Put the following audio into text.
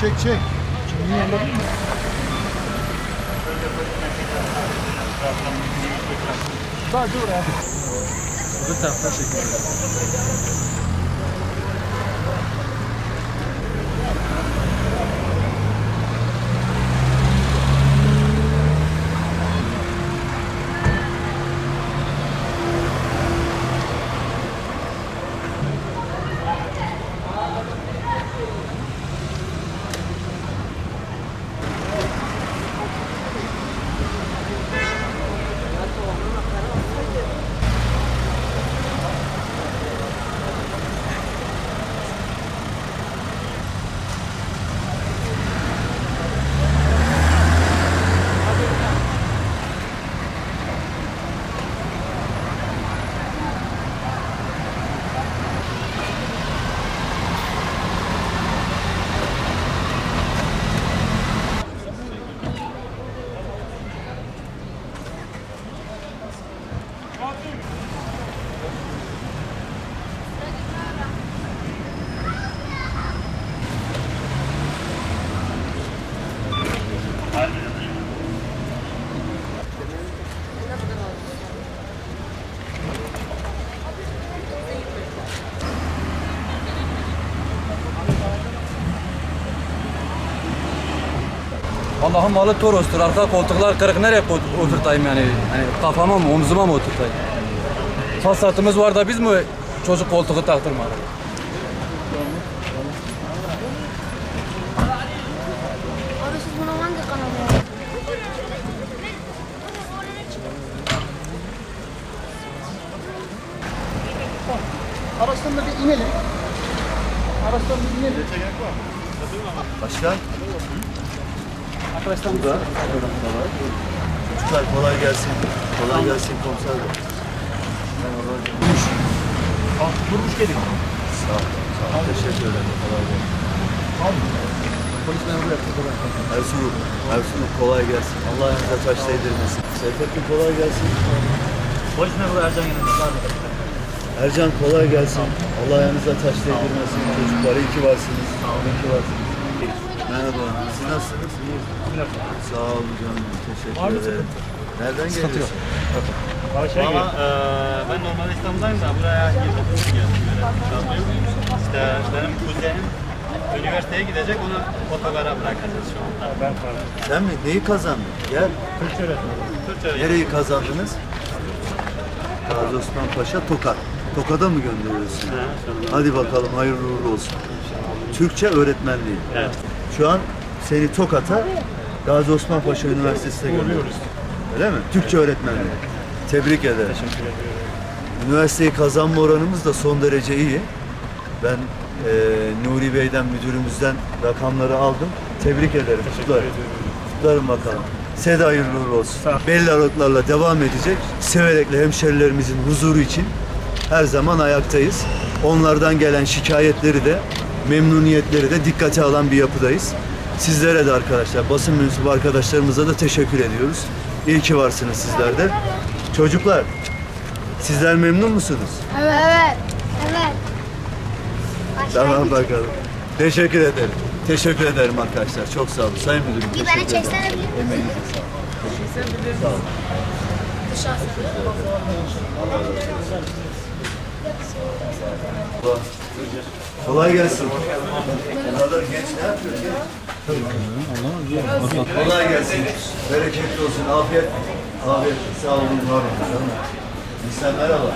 Çek. Kimliği anladın mı? Sadece oraya. Bu tarafta çekiyorum. Allah'ın malı Toros'tur. Arka koltuklar kırık. Nereye oturtayım yani? Hani kafama mı, omzuma mı oturtayım? Fasatımız var da biz mi çocuk koltuğu taktırmadık? Araçtan da bir inelim. Araçtan bir inelim. Başkan. Arkadaşlar Bu da. Çocuklar kolay gelsin. Kolay gelsin komiser bey. durmuş gelin. Sağ ol. Sağ ol. Teşekkür ederim. Kolay gelsin. Polis memuru yaptı. Ersun'um. Ersun'um kolay gelsin. Allah yanınıza taş değdirmesin. Seyfettin kolay gelsin. Polis memuru Ercan yanında. Ercan kolay gelsin. Allah yanınıza taş değdirmesin. Çocuklar iyi ki varsınız. İyi ki varsınız. Merhaba. Siz nasılsınız? Sağ olun canım. Teşekkür ederim. Nereden geliyorsun? Valla eee, ben normalde İstanbul'dayım da buraya yılbaşı için geldim. Böyle çalmaya. İşte benim kuzenim üniversiteye gidecek onu otogara bırakacağız şu anda. Sen mi? Neyi kazandın? Gel. Türkçe Nereyi kazandınız? Gazi Osman Paşa Tokat. Tokat'a mı gönderiyorsun? Hadi bakalım hayırlı uğurlu olsun. Türkçe öğretmenliği. Evet. Şu an seni Tokat'a Gazi Osman Paşa Üniversitesi'ne gönderiyoruz. Öyle mi? Türkçe öğretmenliği. Tebrik ederim. Üniversiteyi kazanma oranımız da son derece iyi. Ben eee, Nuri Bey'den, müdürümüzden rakamları aldım. Tebrik ederim. Kutlarım. Kutlarım bakalım. Size de hayırlı uğurlu olsun. Belli aralıklarla devam edecek. Severekli hemşerilerimizin huzuru için her zaman ayaktayız. Onlardan gelen şikayetleri de, memnuniyetleri de dikkate alan bir yapıdayız. Sizlere de arkadaşlar, basın mensubu arkadaşlarımıza da teşekkür ediyoruz. İyi ki varsınız sizler de. Çocuklar, sizler memnun musunuz? Evet. Evet. Evet. Tamam bakalım. Teşekkür ederim. Teşekkür ederim arkadaşlar. Çok sağ olun. Sayın Müdürüm. Bir beni çeksene bilir misin? Emeğinize sağlık. Sağ olun. Kolay gelsin. Bunlar genç ne yapıyor? Kolay gelsin. Bereketli olsun. Afiyet. Afiyet. Sağ olun. Var olun. İnsan merhaba.